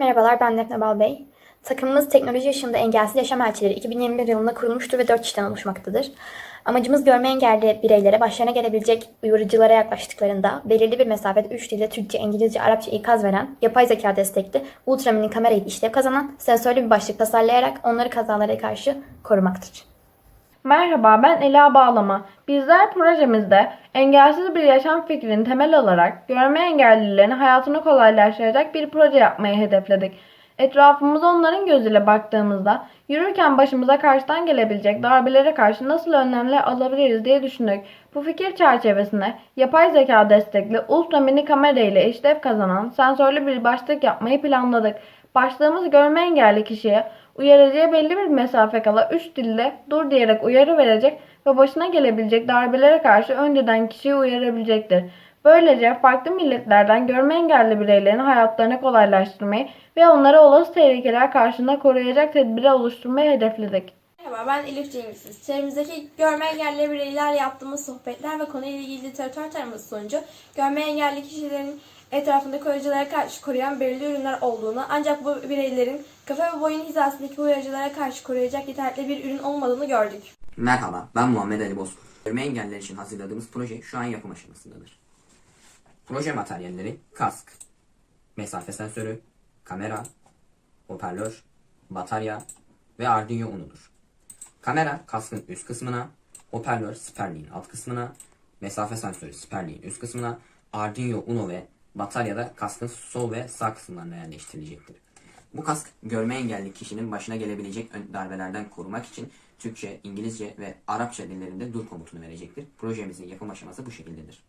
Merhabalar, ben Defne Balbey. Takımımız Teknoloji Yaşamında Engelsiz Yaşam Elçileri 2021 yılında kurulmuştur ve 4 kişiden oluşmaktadır. Amacımız görme engelli bireylere başlarına gelebilecek uyarıcılara yaklaştıklarında belirli bir mesafede 3 dilde Türkçe, İngilizce, Arapça ikaz veren, yapay zeka destekli, ultra mini kamerayı işlev kazanan, sensörlü bir başlık tasarlayarak onları kazalara karşı korumaktır. Merhaba ben Ela Bağlama. Bizler projemizde engelsiz bir yaşam fikrini temel alarak görme engellilerin hayatını kolaylaştıracak bir proje yapmayı hedefledik. Etrafımıza onların gözüyle baktığımızda yürürken başımıza karşıdan gelebilecek darbelere karşı nasıl önlemler alabiliriz diye düşündük. Bu fikir çerçevesinde yapay zeka destekli ultra mini kamera ile işlev kazanan sensörlü bir başlık yapmayı planladık. Başlığımız görme engelli kişiye uyarıcıya belli bir mesafe kala 3 dille dur diyerek uyarı verecek ve başına gelebilecek darbelere karşı önceden kişiyi uyarabilecektir. Böylece farklı milletlerden görme engelli bireylerin hayatlarını kolaylaştırmayı ve onları olası tehlikeler karşısında koruyacak tedbiri oluşturmayı hedefledik. Merhaba ben Elif Cengiz. Çevremizdeki görme engelli bireylerle yaptığımız sohbetler ve konuyla ilgili literatür taraması sonucu görme engelli kişilerin etrafında koruyuculara karşı koruyan belirli ürünler olduğunu ancak bu bireylerin kafa ve boyun hizasındaki uyarıcılara karşı koruyacak yeterli bir ürün olmadığını gördük. Merhaba, ben Muhammed Ali Bozkurt. Görme engelliler için hazırladığımız proje şu an yapım aşamasındadır. Proje materyalleri kask, mesafe sensörü, kamera, hoparlör, batarya ve Arduino Uno'dur. Kamera kaskın üst kısmına, hoparlör siperliğin alt kısmına, mesafe sensörü siperliğin üst kısmına, Arduino Uno ve batarya da kaskın sol ve sağ kısımlarına yerleştirilecektir. Bu kask görme engelli kişinin başına gelebilecek darbelerden korumak için Türkçe, İngilizce ve Arapça dillerinde dur komutunu verecektir. Projemizin yapım aşaması bu şekildedir.